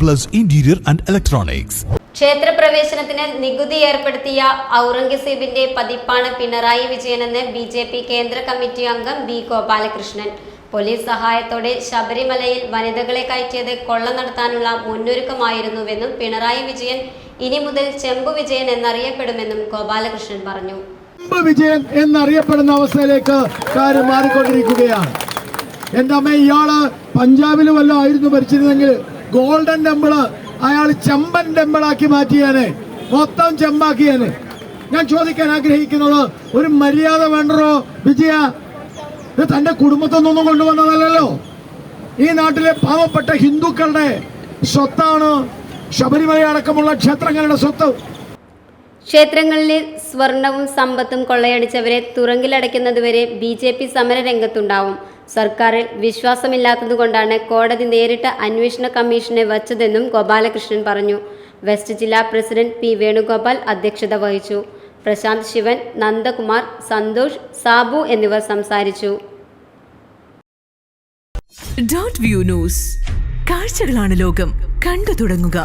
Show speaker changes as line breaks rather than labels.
Plus interior and electronics
ക്ഷേത്രപ്രവേശനത്തിന് നികുതി ഏർപ്പെടുത്തിയ ഔറംഗസീബിന്റെ പതിപ്പാണ് പിണറായി വിജയനെന്ന് ബി ജെ പി കേന്ദ്ര കമ്മിറ്റി അംഗം ബി ഗോപാലകൃഷ്ണൻ. പോലീസ് സഹായത്തോടെ ശബരിമലയിൽ വനിതകളെ കയറ്റിയത് കൊള്ള നടത്താനുള്ള മുന്നൊരുക്കമായിരുന്നുവെന്നും പിണറായി വിജയൻ ഇനി മുതൽ ചെമ്പു വിജയൻ എന്നറിയപ്പെടുമെന്നും ഗോപാലകൃഷ്ണൻ പറഞ്ഞു.
മുമ്പ് വിജയൻ എന്നറിയപ്പെടുന്ന അവസ്ഥയിലേക്ക് കാര്യം മാറിക്കൊണ്ടിരിക്കുകയാണ്. എന്റെ അമ്മ ഇയാൾ പഞ്ചാബിൽ വല്ലതും ആയിരുന്നു ഭരിച്ചിരുന്നെങ്കിൽ ഗോൾഡൻ ടെമ്പിൾ. അയാൾ ചെമ്പൻ ടെമ്പിളാക്കി മാറ്റിയേനെ. മൊത്തം ചെമ്പാക്കിയേനെ. ഞാൻ ചോദിക്കാൻ ആഗ്രഹിക്കുന്നത് ഒരു മര്യാദ വേണ്ടോ വിജയ? ഇത് തന്റെ കുടുംബത്തൊന്നും കൊണ്ടുവന്നതല്ലല്ലോ. ഈ നാട്ടിലെ പാവപ്പെട്ട ഹിന്ദുക്കളുടെ സ്വത്താണ് ശബരിമല അടക്കമുള്ള ക്ഷേത്രങ്ങളുടെ സ്വത്ത്.
ക്ഷേത്രങ്ങളിലെ സ്വർണവും സമ്പത്തും കൊള്ളയടിച്ചവരെ തുറങ്കിലടയ്ക്കുന്നതുവരെ ബി ജെ പി സമരരംഗത്തുണ്ടാവും. സർക്കാരിൽ വിശ്വാസമില്ലാത്തതുകൊണ്ടാണ് കോടതി നേരിട്ട് അന്വേഷണ കമ്മീഷനെ വച്ചതെന്നും ഗോപാലകൃഷ്ണൻ പറഞ്ഞു. വെസ്റ്റ് ജില്ലാ പ്രസിഡന്റ് പി വേണുഗോപാൽ അധ്യക്ഷത വഹിച്ചു. പ്രശാന്ത് ശിവൻ നന്ദകുമാർ സന്തോഷ് സാബു എന്നിവർ സംസാരിച്ചു.
Dot view news. കാഴ്ചകളാണ് ലോകം. കണ്ടു തുടങ്ങുക.